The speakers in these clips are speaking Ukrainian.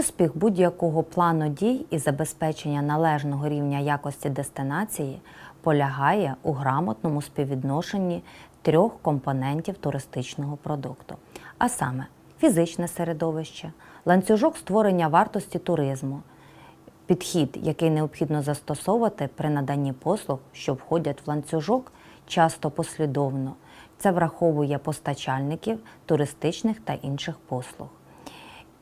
Успіх будь-якого плану дій і забезпечення належного рівня якості дестинації полягає у грамотному співвідношенні трьох компонентів туристичного продукту, а саме фізичне середовище, ланцюжок створення вартості туризму, підхід, який необхідно застосовувати при наданні послуг, що входять в ланцюжок, часто послідовно. Це враховує постачальників туристичних та інших послуг.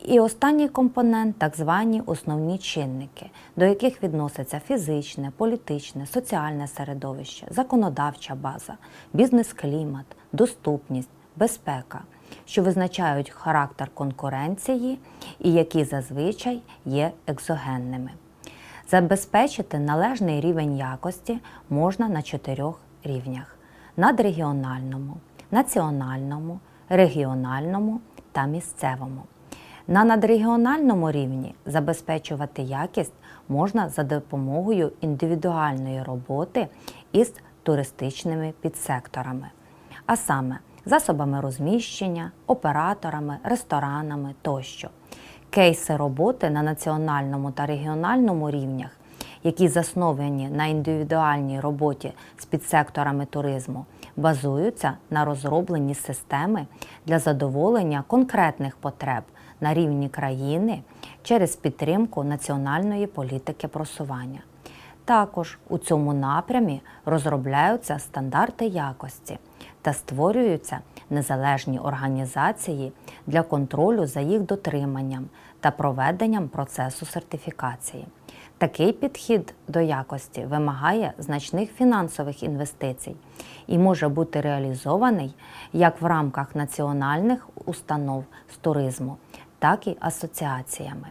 І останній компонент так звані основні чинники, до яких відносяться фізичне, політичне, соціальне середовище, законодавча база, бізнес-клімат, доступність, безпека, що визначають характер конкуренції і які зазвичай є екзогенними. Забезпечити належний рівень якості можна на чотирьох рівнях: надрегіональному, національному, регіональному та місцевому. На надрегіональному рівні забезпечувати якість можна за допомогою індивідуальної роботи із туристичними підсекторами, а саме засобами розміщення, операторами, ресторанами тощо. Кейси роботи на національному та регіональному рівнях, які засновані на індивідуальній роботі з підсекторами туризму, базуються на розробленні системи для задоволення конкретних потреб на рівні країни через підтримку національної політики просування. Також у цьому напрямі розробляються стандарти якості та створюються незалежні організації для контролю за їх дотриманням та проведенням процесу сертифікації. Такий підхід до якості вимагає значних фінансових інвестицій і може бути реалізований як в рамках національних установ з туризму, так і асоціаціями.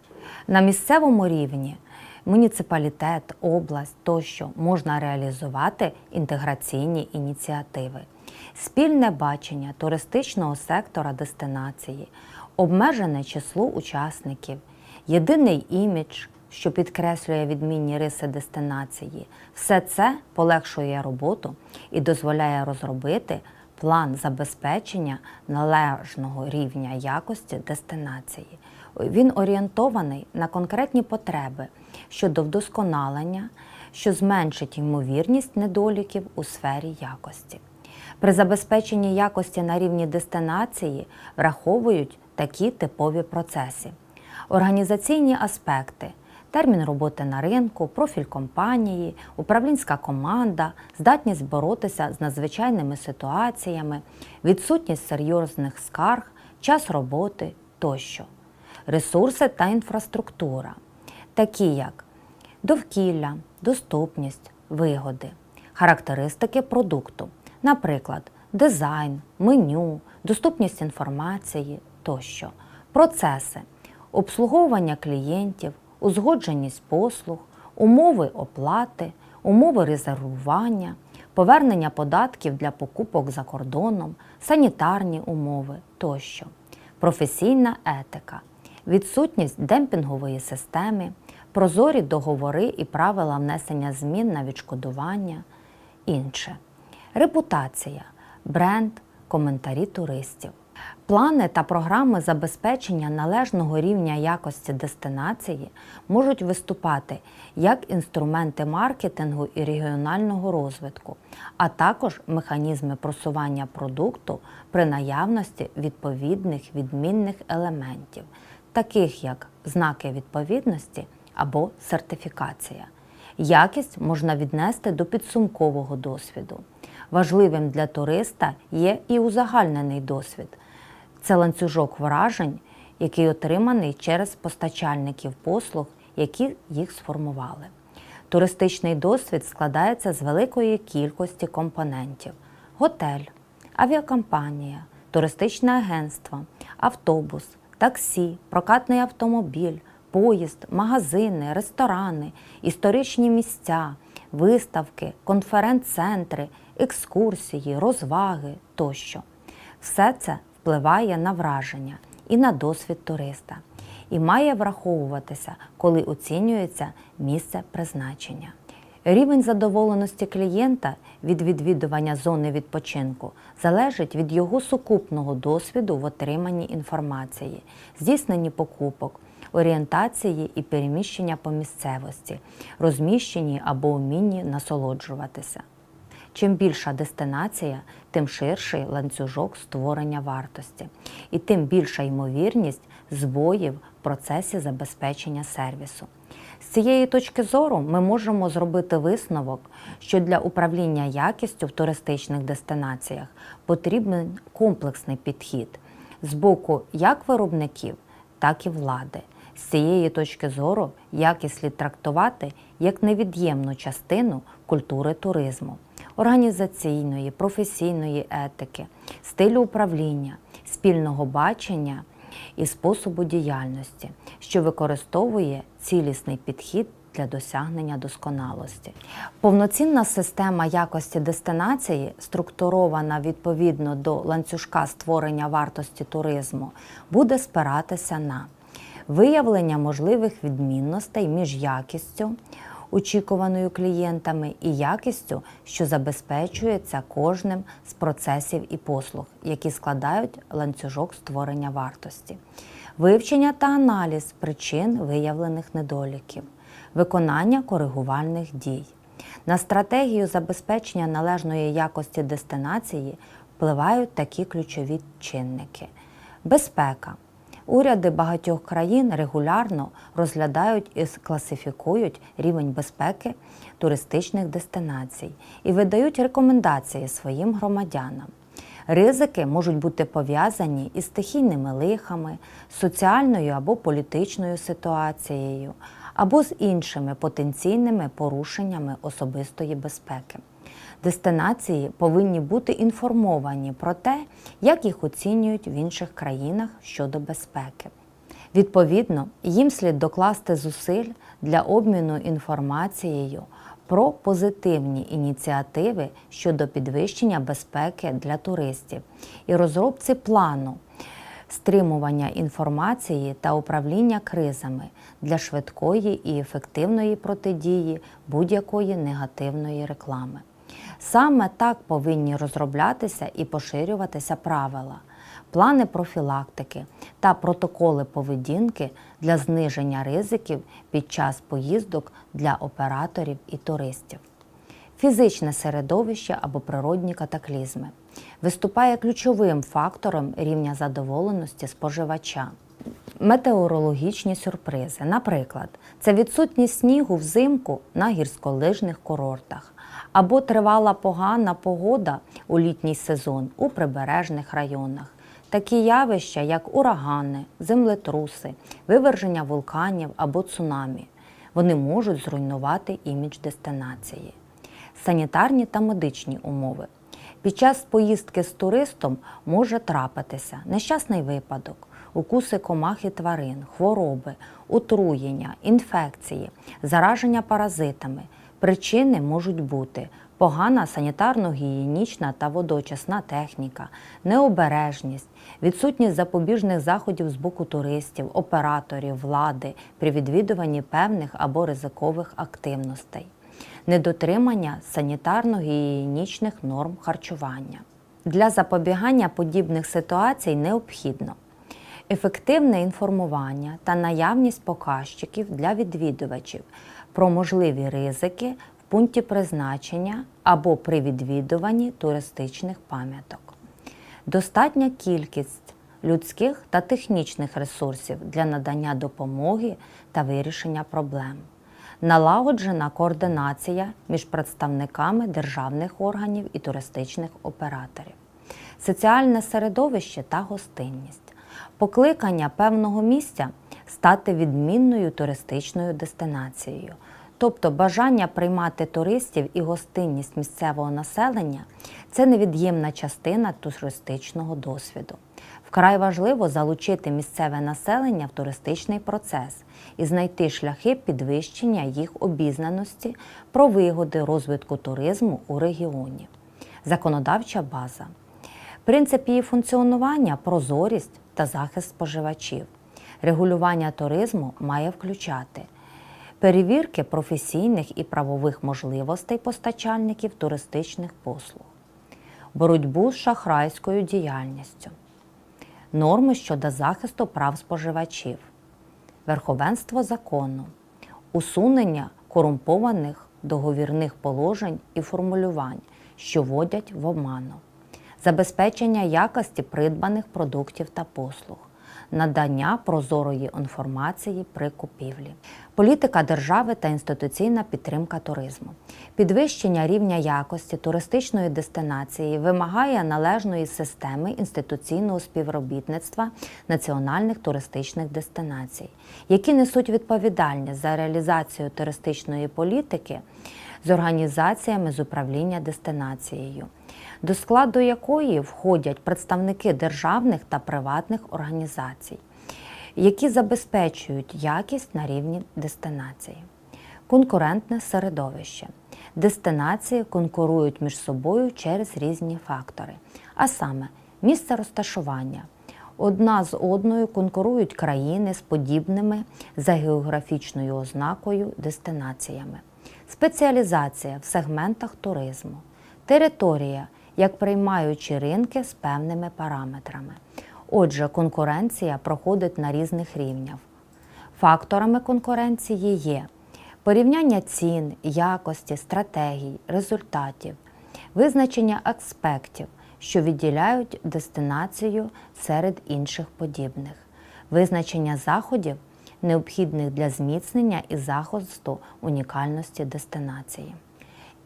На місцевому рівні муніципалітет, область тощо можна реалізувати інтеграційні ініціативи, спільне бачення туристичного сектора дестинації, обмежене число учасників, єдиний імідж, що підкреслює відмінні риси дестинації. Все це полегшує роботу і дозволяє розробити план забезпечення належного рівня якості дестинації. Він орієнтований на конкретні потреби щодо вдосконалення, що зменшить ймовірність недоліків у сфері якості. При забезпеченні якості на рівні дестинації враховують такі типові процеси: організаційні аспекти, термін роботи на ринку, профіль компанії, управлінська команда, здатність боротися з надзвичайними ситуаціями, відсутність серйозних скарг, час роботи тощо, ресурси та інфраструктура, такі як довкілля, доступність, вигоди, характеристики продукту, наприклад, дизайн, меню, доступність інформації тощо, процеси, обслуговування клієнтів, узгодженість послуг, умови оплати, умови резервування, повернення податків для покупок за кордоном, санітарні умови тощо, професійна етика, відсутність демпінгової системи, прозорі договори і правила внесення змін на відшкодування, інше. Репутація, бренд, коментарі туристів. Плани та програми забезпечення належного рівня якості дестинації можуть виступати як інструменти маркетингу і регіонального розвитку, а також механізми просування продукту при наявності відповідних відмінних елементів, таких як знаки відповідності або сертифікація. Якість можна віднести до підсумкового досвіду. Важливим для туриста є і узагальнений досвід. Це ланцюжок вражень, який отриманий через постачальників послуг, які їх сформували. Туристичний досвід складається з великої кількості компонентів: готель, авіакомпанія, туристичне агентство, автобус, таксі, прокатний автомобіль, поїзд, магазини, ресторани, історичні місця, виставки, конференц-центри, екскурсії, розваги тощо. Все це впливає на враження і на досвід туриста і має враховуватися, коли оцінюється місце призначення. Рівень задоволеності клієнта від відвідування зони відпочинку залежить від його сукупного досвіду в отриманні інформації, здійсненні покупок, орієнтації і переміщення по місцевості, розміщені або вмінні насолоджуватися. Чим більша дестинація, тим ширший ланцюжок створення вартості, і тим більша ймовірність збоїв в процесі забезпечення сервісу. З цієї точки зору ми можемо зробити висновок, що для управління якістю в туристичних дестинаціях потрібен комплексний підхід з боку як виробників, так і влади. З цієї точки зору якість слід трактувати як невід'ємну частину культури туризму, організаційної, професійної етики, стилю управління, спільного бачення і способу діяльності, що використовує цілісний підхід для досягнення досконалості. Повноцінна система якості дестинації, структурована відповідно до ланцюжка створення вартості туризму, буде спиратися на виявлення можливих відмінностей між якістю, очікуваною клієнтами, і якістю, що забезпечується кожним з процесів і послуг, які складають ланцюжок створення вартості, вивчення та аналіз причин виявлених недоліків, виконання коригувальних дій. На стратегію забезпечення належної якості дестинації впливають такі ключові чинники: безпека. Уряди багатьох країн регулярно розглядають і класифікують рівень безпеки туристичних дестинацій і видають рекомендації своїм громадянам. Ризики можуть бути пов'язані із стихійними лихами, соціальною або політичною ситуацією, або з іншими потенційними порушеннями особистої безпеки. Дестинації повинні бути інформовані про те, як їх оцінюють в інших країнах щодо безпеки. Відповідно, їм слід докласти зусиль для обміну інформацією про позитивні ініціативи щодо підвищення безпеки для туристів і розробці плану стримування інформації та управління кризами для швидкої і ефективної протидії будь-якої негативної реклами. Саме так повинні розроблятися і поширюватися правила, плани профілактики та протоколи поведінки для зниження ризиків під час поїздок для операторів і туристів. Фізичне середовище або природні катаклізми виступає ключовим фактором рівня задоволеності споживача. Метеорологічні сюрпризи, наприклад, це відсутність снігу взимку на гірськолижних курортах або тривала погана погода у літній сезон у прибережних районах. Такі явища, як урагани, землетруси, виверження вулканів або цунамі, вони можуть зруйнувати імідж дестинації. Санітарні та медичні умови. Під час поїздки з туристом може трапитися нещасний випадок, укуси комах і тварин, хвороби, отруєння, інфекції, зараження паразитами. Причини можуть бути погана санітарно-гігієнічна та водочасна техніка, необережність, відсутність запобіжних заходів з боку туристів, операторів, влади при відвідуванні певних або ризикових активностей, недотримання санітарно-гігієнічних норм харчування. Для запобігання подібних ситуацій необхідно ефективне інформування та наявність показчиків для відвідувачів про можливі ризики в пункті призначення або при відвідуванні туристичних пам'яток. Достатня кількість людських та технічних ресурсів для надання допомоги та вирішення проблем. Налагоджена координація між представниками державних органів і туристичних операторів, соціальне середовище та гостинність, покликання певного місця стати відмінною туристичною дестинацією, тобто бажання приймати туристів і гостинність місцевого населення це невід'ємна частина туристичного досвіду. Вкрай важливо залучити місцеве населення в туристичний процес і знайти шляхи підвищення їх обізнаності про вигоди розвитку туризму у регіоні. Законодавча база. Принцип її функціонування прозорість та захист споживачів. Регулювання туризму має включати перевірки професійних і правових можливостей постачальників туристичних послуг, боротьбу з шахрайською діяльністю, норми щодо захисту прав споживачів, верховенство закону, усунення корумпованих договірних положень і формулювань, що вводять в обману, забезпечення якості придбаних продуктів та послуг, надання прозорої інформації при купівлі, політика держави та інституційна підтримка туризму. Підвищення рівня якості туристичної дестинації вимагає належної системи інституційного співробітництва національних туристичних дестинацій, які несуть відповідальність за реалізацію туристичної політики з організаціями з управління дестинацією, до складу якої входять представники державних та приватних організацій, які забезпечують якість на рівні дестинації. Конкурентне середовище. Дестинації конкурують між собою через різні фактори, а саме місце розташування. Одна з одною конкурують країни з подібними за географічною ознакою дестинаціями, спеціалізація в сегментах туризму, територія як приймаючі ринки з певними параметрами. Отже, конкуренція проходить на різних рівнях. Факторами конкуренції є порівняння цін, якості, стратегій, результатів, визначення аспектів, що відділяють дестинацію серед інших подібних, визначення заходів, необхідних для зміцнення і захисту унікальності дестинації,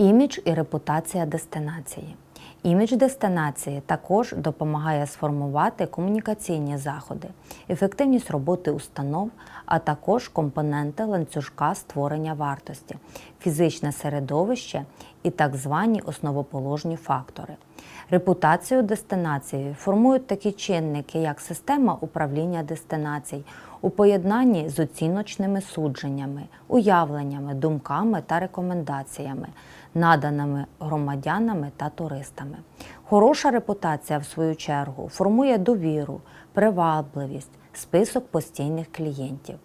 імідж і репутація дестинації. Імідж дестинації також допомагає сформувати комунікаційні заходи, ефективність роботи установ, а також компоненти ланцюжка створення вартості, фізичне середовище і так звані основоположні фактори. Репутацію дестинації формують такі чинники, як система управління дестинацій у поєднанні з оціночними судженнями, уявленнями, думками та рекомендаціями, наданими громадянами та туристами. Хороша репутація, в свою чергу, формує довіру, привабливість, список постійних клієнтів.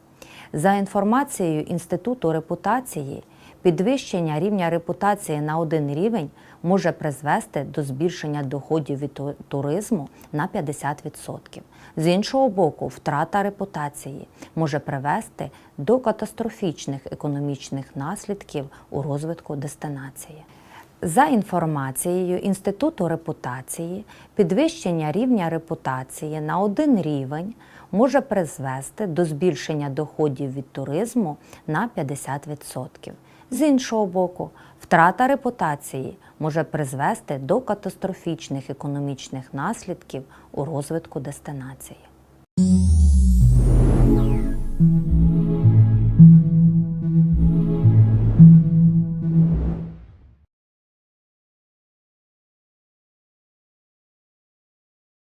За інформацією Інституту репутації, підвищення рівня репутації на один рівень може призвести до збільшення доходів від туризму на 50%. З іншого боку, втрата репутації може привести до катастрофічних економічних наслідків у розвитку дестинації. За інформацією Інституту репутації, підвищення рівня репутації на один рівень може призвести до збільшення доходів від туризму на 50%. З іншого боку, втрата репутації може призвести до катастрофічних економічних наслідків у розвитку дестинації.